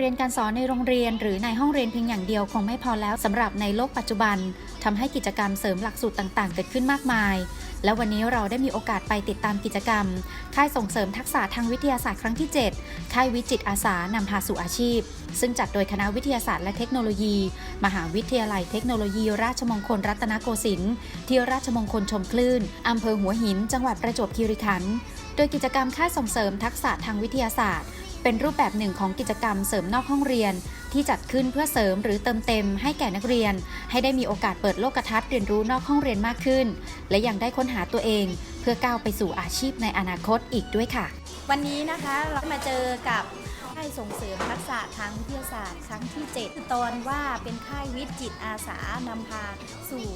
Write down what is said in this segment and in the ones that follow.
เรียนการสอนในโรงเรียน หรือในห้องเรียนเพียงอย่างเดียวคงไม่พอแล้วสำหรับในโลกปัจจุบันทำให้กิจกรรมเสริมหลักสูตรต่างๆ เกิดขึ้นมากมาย และวันนี้เราได้มีโอกาสไปติดตามกิจกรรม ค่ายส่งเสริมทักษะทางวิทยาศาสตร์ครั้งที่ 7 ค่ายวิจิตอาสานำพาสู่อาชีพ ซึ่งจัดโดยคณะวิทยาศาสตร์และเทคโนโลยี มหาวิทยาลัยเทคโนโลยี ราชมงคลรัตนโกสินทร์ที่ราชมงคลชมคลื่นอำเภอหัวหิน จังหวัดประจวบคีรีขันธ์โดยกิจกรรมค่ายส่งเสริมทักษะทางวิทยาศาสตร์ เป็นรูปแบบหนึ่งของกิจกรรมเสริมนอกห้องเรียน ที่จัดขึ้นเพื่อเสริมหรือเติมเต็มให้แก่นักเรียน ให้ได้มีโอกาสเปิดโลกทัศน์เรียนรู้นอกห้องเรียนมากขึ้น และยังได้ค้นหาตัวเอง เพื่อก้าวไปสู่อาชีพในอนาคตอีกด้วยค่ะ วันนี้นะคะเรามาเจอกับค่ายส่งเสริมทักษะทางวิทยาศาสตร์ครั้งที่ 7 ตอนว่าเป็นค่ายวิทย์จิตอาสานำพาสู่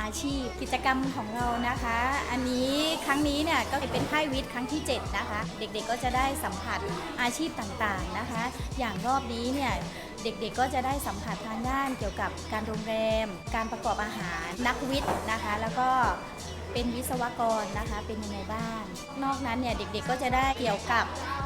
อาชีพ กิจกรรมของเรานะคะ อันนี้ครั้งนี้เนี่ยก็เป็นค่ายวิทย์ครั้งที่ 7 นะคะ เด็กๆก็จะได้สัมผัสอาชีพต่างๆนะคะ อย่างรอบนี้เนี่ยเด็กๆก็จะได้สัมผัสทางด้านเกี่ยวกับการโรงแรม การประกอบอาหาร นักวิทย์นะคะ แล้วก็เป็นวิศวกรนะคะ เป็นยังไงบ้าง นอกนั้นเนี่ยเด็กๆก็จะได้เกี่ยวกับ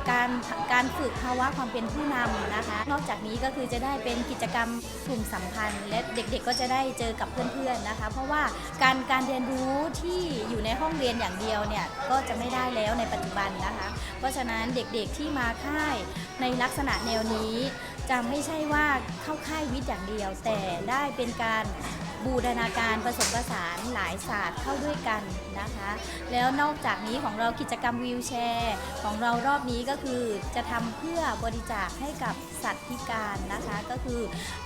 การการฝึกภาวะความเป็นผู้นำนะคะ นอกจากนี้ก็คือจะได้เป็นกิจกรรมกลุ่มสัมพันธ์ และเด็กๆก็จะได้เจอกับเพื่อนๆนะคะ เพราะว่าการการเรียนรู้ที่อยู่ในห้องเรียนอย่างเดียวเนี่ยก็จะไม่ได้แล้วในปัจจุบันนะคะ เพราะฉะนั้นเด็กๆที่มาค่ายในลักษณะแนวนี้จะไม่ใช่ว่าเข้าค่ายวิทย์อย่างเดียว แต่ได้เป็นการ บูรณาการผสมผสานหลายศาสตร์เข้าด้วยกันนะคะ แล้วนอกจากนี้ของเรากิจกรรมวีลแชร์ ของเรารอบนี้ก็คือจะทำเพื่อบริจาคให้กับสัตว์พิการนะคะก็คือ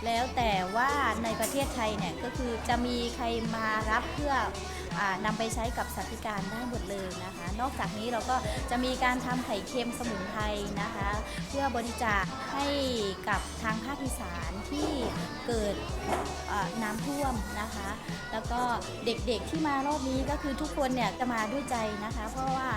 แล้วแต่ว่าในประเทศไทยเนี่ยก็คือจะมีใครมารับเพื่ออ่านำไปใช้กับสัตว์พิการได้หมดเลยนะคะ นอกจากนี้เราก็จะมีการทำไข่เค็มสมุนไพรนะคะ เพื่อบริจาคให้กับทางภาคอีสานที่ เกิดน้ำท่วมนะคะ แล้วก็เด็กๆที่มารอบนี้ก็คือทุกคนเนี่ยจะมาด้วยใจนะคะ เพราะว่า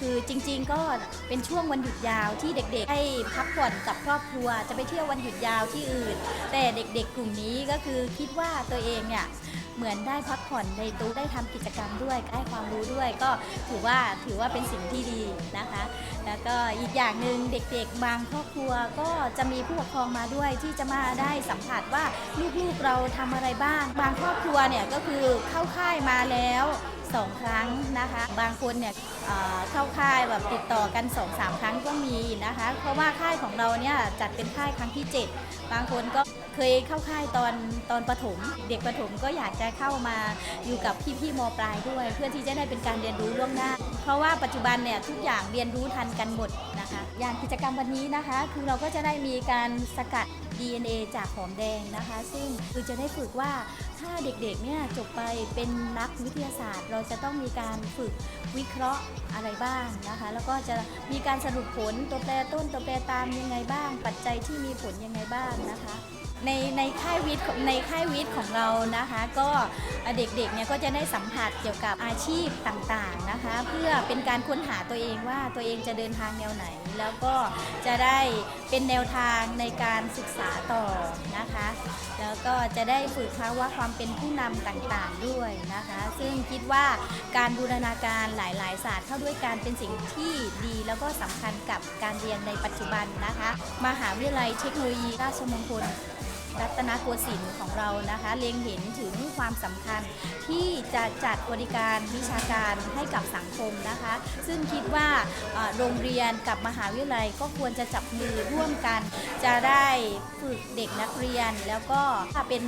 คือจริงๆก็เป็นช่วงวันหยุดยาวที่เด็กๆให้พักผ่อนกับครอบครัว จะไปเที่ยววันหยุดยาวที่อื่น แต่เด็กๆกลุ่มนี้ก็คือคิดว่าตัวเองเนี่ย เหมือนได้พักผ่อนในตู้ได้ทำกิจกรรมด้วยได้ความรู้ด้วยก็ถือว่าถือว่าเป็นสิ่งที่ดีนะคะ แล้วก็อีกอย่างหนึ่งเด็กๆ บางครอบครัวก็จะมีผู้ปกครองมาด้วยที่จะมาได้สัมผัสว่าลูกๆเราทำอะไรบ้าง บางครอบครัวเนี่ยก็คือเข้าค่ายมาแล้ว สองครั้งนะคะ บางคนเนี่ยเข้าค่ายแบบติดต่อกัน2อสามครั้งก็มีนะคะ เพราะว่าค่ายของเราเนี่ยจัดเป็นค่ายครั้งที่ 7 บางคนก็เคยเข้าค่ายตอนตอนประถม เด็กประถมก็อยากจะเข้ามาอยู่กับพี่ๆมปลายด้วย เพื่อที่จะได้เป็นการเรียนรู้ล่วงหน้า เพราะว่าปัจจุบันเนี่ยทุกอย่างเรียนรู้ทันกันหมดนะคะ อย่างกิจกรรมวันนี้นะคะ คือเราก็จะได้มีการสกัด DNA จากหอมแดงนะคะ ซึ่งคือจะได้ฝึกว่าถ้าเด็กๆเนี่ยจบไปเป็นนักวิทยาศาสตร์ เราจะต้องมีการฝึกวิเคราะห์อะไรบ้างนะคะ แล้วก็จะมีการสรุปผลตัวแปรต้นตัวแปรตามยังไงบ้าง ปัจจัยที่มีผลยังไงบ้างนะคะ ในในค่ายวิทย์ในค่ายวิทย์ของเรานะคะ ก็เด็กๆเนี่ยก็จะได้สัมผัสเกี่ยวกับอาชีพต่างๆนะคะ เพื่อเป็นการค้นหาตัวเองว่าตัวเองจะเดินทางแนวไหน แล้วก็จะได้เป็นแนวทางในการศึกษาต่อนะคะ แล้วก็จะได้ฝึกภาวะความเป็นผู้นำต่างๆด้วยนะคะ ซึ่งคิดว่าการบูรณาการหลายๆศาสตร์เข้าด้วยกันเป็นสิ่งที่ดี แล้วก็สำคัญกับการเรียนในปัจจุบันนะคะ มหาวิทยาลัยเทคโนโลยีราชมงคล รัตนโกสินทร์ของเรานะคะเล็งเห็นถึงความสำคัญที่จะจัดบริการวิชาการให้กับสังคมนะคะ ซึ่งคิดว่าเอ่อโรงเรียนกับมหาวิทยาลัยก็ควรจะจับมือร่วมกัน จะได้ฝึกเด็กนักเรียน แล้วก็เป็น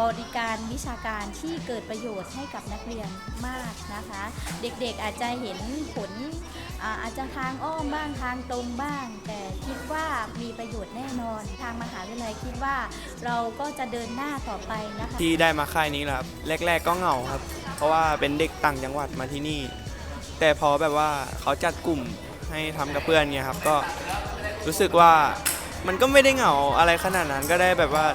บริการวิชาการที่เกิดประโยชน์ให้กับนักเรียนมากนะคะ เด็กๆอาจจะเห็นผล อาอาจจะทางอ้อมบ้างทางตรงบ้าง แต่คิดว่ามีประโยชน์แน่นอน ทางมหาวิทยาลัยคิดว่าเราก็จะเดินหน้าต่อไปนะคะที่ได้มาค่ายนี้แหละครับแรก ๆก็เหงาครับ เพราะว่าเป็นเด็กต่างจังหวัดมาที่นี่ แต่พอแบบว่าเขาจัดกลุ่มให้ทำกับเพื่อนเนี่ยครับก็รู้สึกว่ามันก็ไม่ได้เหงาอะไรขนาดนั้นก็ได้แบบว่า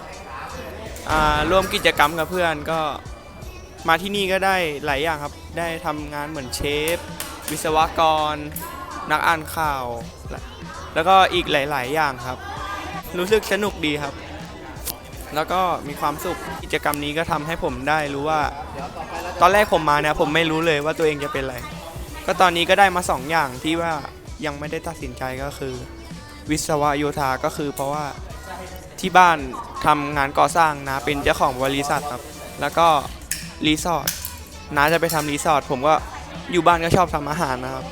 อ่าร่วมกิจกรรมกับเพื่อนก็มาที่นี่ก็ได้หลายอย่างครับ ได้ทำงานเหมือนเชฟ วิศวกร นักอ่านข่าว แล้วก็อีกหลาย ๆ อย่างครับ รู้สึกสนุกดีครับ แล้วก็มีความสุขกิจกรรมนี้ก็ทำให้ผมได้รู้ว่า ตอนแรกผมมาเนี่ยผมไม่รู้เลยว่าตัวเองจะเป็นอะไร ก็ตอนนี้ก็ได้มาสองอย่างที่ว่ายังไม่ได้ตัดสินใจก็คือ วิศวโยธาก็คือ เพราะว่าที่บ้านทำงานก่อสร้างนะเป็นเจ้าของบริษัทครับ แล้วก็รีสอร์ทน้าจะไปทำรีสอร์ทผมก็ อยู่บ้านก็ชอบทำอาหารนะครับ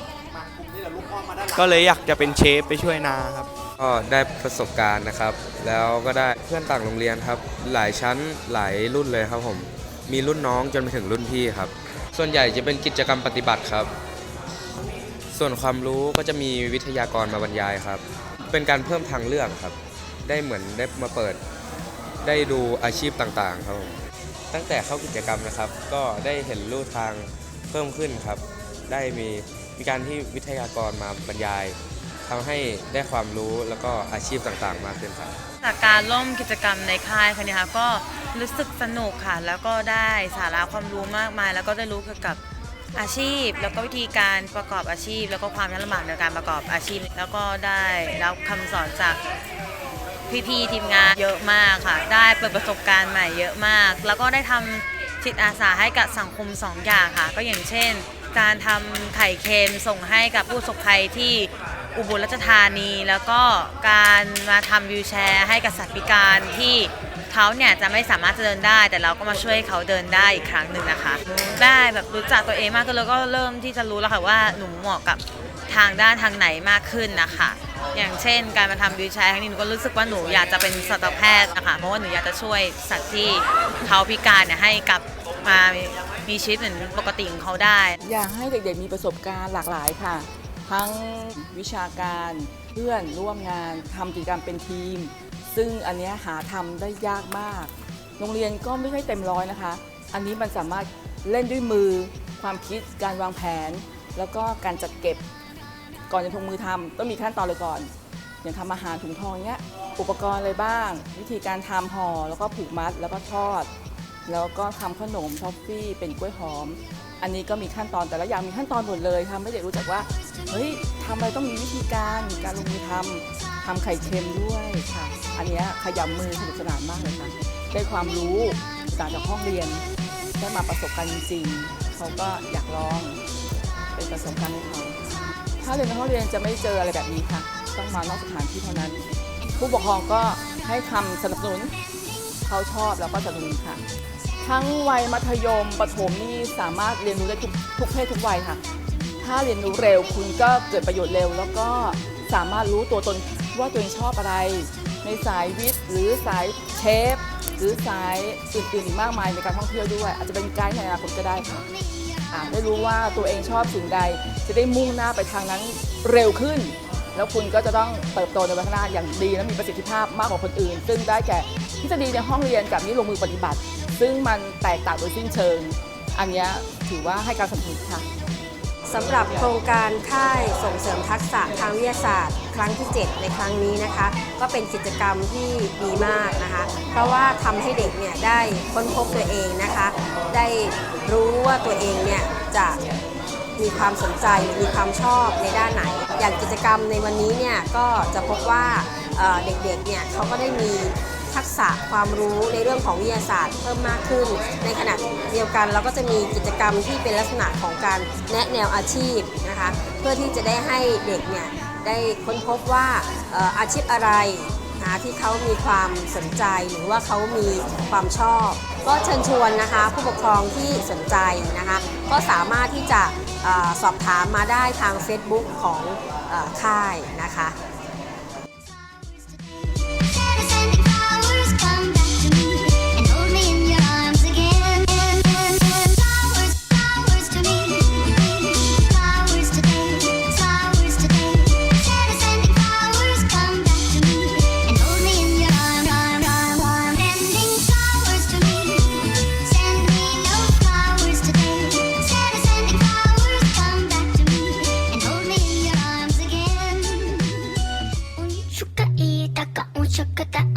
ก็เลยอยากจะเป็นเชฟไปช่วยนาครับ ก็ได้ประสบการณ์นะครับ แล้วก็ได้เพื่อนต่างโรงเรียนครับ หลายชั้นหลายรุ่นเลยครับผม มีรุ่นน้องจนไปถึงรุ่นพี่ครับ ส่วนใหญ่จะเป็นกิจกรรมปฏิบัติครับ ส่วนความรู้ก็จะมีวิทยากรมาบรรยายครับ เป็นการเพิ่มทางเลือกครับ ได้เหมือนได้มาเปิด ได้ดูอาชีพต่างๆ ครับผม ตั้งแต่เข้ากิจกรรมนะครับ ก็ได้เห็นลู่ทาง เพิ่มขึ้นครับ ได้มีมีการที่วิทยากรมาบรรยายทำให้ได้ความรู้แล้วก็อาชีพต่างๆ มากขึ้นครับจากการร่วมกิจกรรมในค่ายครั้งนี้ค่ะก็รู้สึกสนุกค่ะ แล้วก็ได้สาระความรู้มากมาย แล้วก็ได้รู้เกี่ยวกับอาชีพ แล้วก็วิธีการประกอบอาชีพ แล้วก็ความยากลำบากในการประกอบอาชีพ แล้วก็ได้รับคำสอนจากพี่ๆทีมงานเยอะมากค่ะ ได้เปิดประสบการณ์ใหม่เยอะมาก แล้วก็ได้ทำ จิตอาสาให้กับสังคมสองอย่างค่ะ ก็อย่างเช่น การทำไข่เค็มส่งให้กับผู้ประสบภัยที่อุบลราชธานี แล้วก็การมาทำวิวแชร์ให้กับสัตว์พิการที่เขาเนี่ยจะไม่สามารถจะเดินได้ แต่เราก็มาช่วยเขาเดินได้อีกครั้งหนึ่งนะคะ ได้แบบรู้จักตัวเองมากขึ้นแล้วก็เริ่มที่จะรู้แล้วค่ะว่าหนูเหมาะกับทางด้านทางไหนมากขึ้นนะคะ อย่างเช่น การมาทำวิวแชร์ครั้งนี้หนูก็รู้สึกว่าหนูอยากจะเป็นสัตวแพทย์นะคะเพราะว่าหนูอยากจะช่วยสัตว์ที่เขาพิการเนี่ยให้กลับมามีชีวิตเหมือนปกติของเขาได้ อยากให้เด็กๆมีประสบการณ์หลากหลายค่ะ ทั้งวิชาการเพื่อนร่วมงานทำกิจกรรมเป็นทีม ซึ่งอันเนี้ยหาทำได้ยากมาก โรงเรียนก็ไม่ใช่เต็มร้อยนะคะ อันนี้มันสามารถเล่นด้วยมือ ความคิดการวางแผน แล้วก็การจัดเก็บ ก่อนจะลงมือทำต้องมีขั้นตอนเลยก่อน อย่างทำอาหารถุงทองเนี้ยอุปกรณ์อะไรบ้าง วิธีการทำห่อแล้วก็ผูกมัดแล้วก็ทอด แล้วก็ทำขนมท็อฟฟี่เป็นกล้วยหอม อันนี้ก็มีขั้นตอนแต่ละอย่างมีขั้นตอนหมดเลยทำให้เด็กรู้จักว่าเฮ้ยทำอะไรต้องมีวิธีการการลงมือทำทำไข่เค็มด้วยค่ะ อันนี้ขยำมือสนุกสนานมากเลยค่ะได้ความรู้ต่างจากห้องเรียนได้มาประสบการณ์จริงเขาก็อยากลองเป็นประสบการณ์ให้เขา ถ้าเรียนในห้องเรียนจะไม่เจออะไรแบบนี้ค่ะต้องมานอกสถานที่เท่านั้น ผู้ปกครองก็ให้คำสนับสนุนเขาชอบแล้วก็สนับสนุนค่ะ ทั้งวัยมัธยมประถมนี่สามารถเรียนรู้ได้ทุกทุกเพศทุกวัยค่ะ ถ้าเรียนรู้เร็วคุณก็เกิดประโยชน์เร็ว แล้วก็สามารถรู้ตัวตนว่าตัวเองชอบอะไร ในสายวิทย์ หรือสายเชฟหรือสายอื่นๆอีกมากมายในการท่องเที่ยวด้วย อาจจะเป็นไกด์ในอนาคตก็ได้ค่ะ อ่าได้รู้ว่าตัวเองชอบสิ่งใด จะได้มุ่งหน้าไปทางนั้นเร็วขึ้น แล้วคุณก็จะต้องเติบโตในวันข้างหน้าอย่างดีและมีประสิทธิภาพมากกว่าคนอื่น ซึ่งได้แก่ทฤษฎีในห้องเรียนกับนี่ลงมือปฏิบัติ ซึ่งมันแตกต่างโดยสิ้นเชิง อันนี้ถือว่าให้การสนับสนุนค่ะ สำหรับโครงการค่ายส่งเสริมทักษะทางวิทยาศาสตร์ ครั้งที่ 7 ในครั้งนี้นะคะ ก็เป็นกิจกรรมที่ดีมากนะคะ เพราะว่าทำให้เด็กเนี่ยได้ค้นพบตัวเองนะคะ ได้รู้ว่าตัวเองเนี่ยจะมีความสนใจมีความชอบในด้านไหน อย่างกิจกรรมในวันนี้เนี่ยก็จะพบว่าเอ่อเด็กๆเนี่ยเขาก็ได้มี ทักษะความรู้ในเรื่องของวิทยาศาสตร์เพิ่มมากขึ้น ในขณะเดียวกันเราก็จะมีกิจกรรมที่เป็นลักษณะของการแนะแนวอาชีพนะคะเพื่อที่จะได้ให้เด็กเนี่ยได้ค้นพบว่าอาชีพอะไรนะที่เขามีความสนใจหรือว่าเขามีความชอบ ก็เชิญชวนนะคะผู้ปกครองที่สนใจนะคะก็สามารถที่จะอสอบถามมาได้ทาง Facebook ของอค่ายนะคะ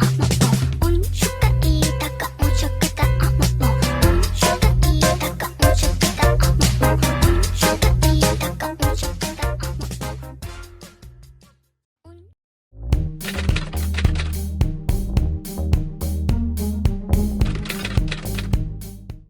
I'm